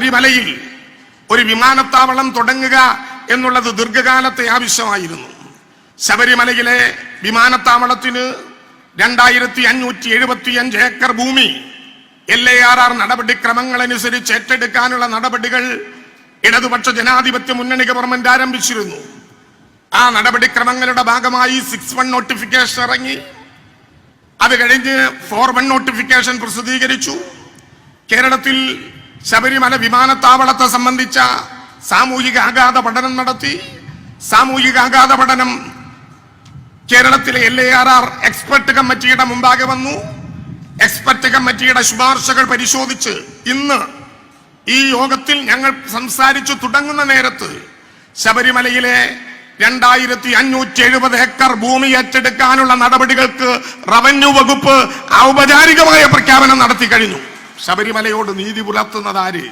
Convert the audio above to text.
ശബരിമലയിൽ ഒരു വിമാനത്താവളം തുടങ്ങുക എന്നുള്ളത് ദീർഘകാലത്തെ ആവശ്യമായിരുന്നു. ശബരിമലയിലെ വിമാനത്താവളത്തിന് രണ്ടായിരത്തി അഞ്ഞൂറ്റി എഴുപത്തി അഞ്ച് ഏക്കർ ഭൂമി എൽ എ ആർ ആർ നടപടിക്രമങ്ങൾ അനുസരിച്ച് ഏറ്റെടുക്കാനുള്ള നടപടികൾ ഇടതുപക്ഷ ജനാധിപത്യ മുന്നണി ഗവൺമെന്റ് ആരംഭിച്ചിരുന്നു. ആ നടപടിക്രമങ്ങളുടെ ഭാഗമായി സിക്സ് വൺ നോട്ടിഫിക്കേഷൻ ഇറങ്ങി. അത് കഴിഞ്ഞ് ഫോർ വൺ നോട്ടിഫിക്കേഷൻ പ്രസിദ്ധീകരിച്ചു. കേരളത്തിൽ ശബരിമല വിമാനത്താവളത്തെ സംബന്ധിച്ച സാമൂഹിക ആഘാത പഠനം നടത്തി. സാമൂഹിക ആഘാത പഠനം കേരളത്തിലെ L A R R expert കമ്മിറ്റിയുടെ മുമ്പാകെ വന്നു. എക്സ്പെർട്ട് കമ്മിറ്റിയുടെ ശുപാർശകൾ പരിശോധിച്ച് ഇന്ന് ഈ യോഗത്തിൽ ഞങ്ങൾ സംസാരിച്ചു തുടങ്ങുന്ന നേരത്ത് ശബരിമലയിലെ രണ്ടായിരത്തി അഞ്ഞൂറ്റി എഴുപത് ഹെക്ടർ ഭൂമി ഏറ്റെടുക്കാനുള്ള നടപടികൾക്ക് റവന്യൂ വകുപ്പ് ഔപചാരികമായ പ്രഖ്യാപനം നടത്തി കഴിഞ്ഞു. ശബരിമലയോട് നീതി പുലർത്തുന്നത് ആര്?